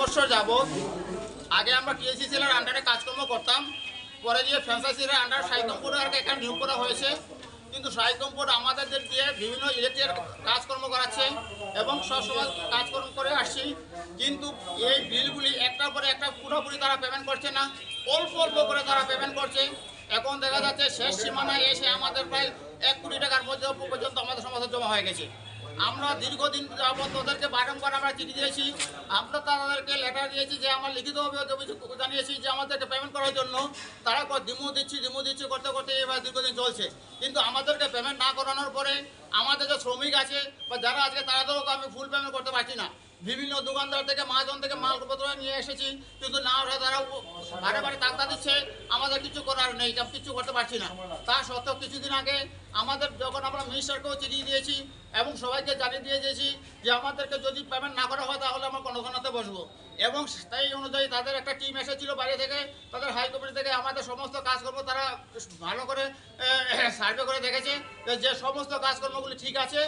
বছর যাবৎ আগে আমরা টিএসিসিএলের আন্ডারে কাজকর্ম করতাম। পরে দিয়ে ফ্র্যাঞ্চাইজির আন্ডার সাইকম্পোর্ট এখানে নিয়োগ করা হয়েছে। কিন্তু সাইকম্পোর্ট আমাদের দিয়ে বিভিন্ন ইলেকট্রিক কাজকর্ম করাচ্ছে এবং সবসময় কাজকর্ম করে আসছি। কিন্তু এই বিলগুলি একটার পরে একটা পুরোপুরি তারা পেমেন্ট করছে না। অল্প অল্প করে তারা পেমেন্ট করছে। এখন দেখা যাচ্ছে শেষ সীমানায় এসে আমাদের প্রায় এক কোটি টাকার মধ্যে পর্যন্ত আমাদের সমস্যা জমা হয়ে গেছে। আমরা দীর্ঘদিন যাবত ওদেরকে বারংবার আমরা চিঠি দিয়েছি। আমরা তাদেরকে লেটার দিয়েছি যে আমার লিখিতভাবে জানিয়েছি যে আমাদেরকে পেমেন্ট করার জন্য। তারা ডিমো দিচ্ছি ডিমো দিচ্ছি করতে করতে এবার দীর্ঘদিন চলছে। কিন্তু আমাদেরকে পেমেন্ট না করানোর পরে আমাদের যে শ্রমিক আছে বা যারা আছে তো আমি ফুল পেমেন্ট করতে পারছি না। বিভিন্ন দোকানদার থেকে, মহাজন থেকে মালপত্র নিয়ে এসেছি, কিন্তু না হলে তারা বারে বারে টাকা দিচ্ছে, আমাদের কিছু করার নেই কিছু করতে পারছি না। তা সত্ত্বেও কিছুদিন আগে আমাদের যখন আমরা মিনিস্টারকেও চিঠি দিয়েছি এবং সবাইকে জানিয়ে দিয়ে দিয়েছি যে আমাদেরকে যদি পেমেন্ট না করা হয়, তাহলে আমরা গণগণাতে বসবো। এবং তাই অনুযায়ী তাদের একটা টিম এসেছিল বাইরে থেকে, তাদের হাই থেকে আমাদের সমস্ত কাজকর্ম তারা ভালো করে সার্ভে করে দেখেছে যে সমস্ত কাজকর্মগুলি ঠিক আছে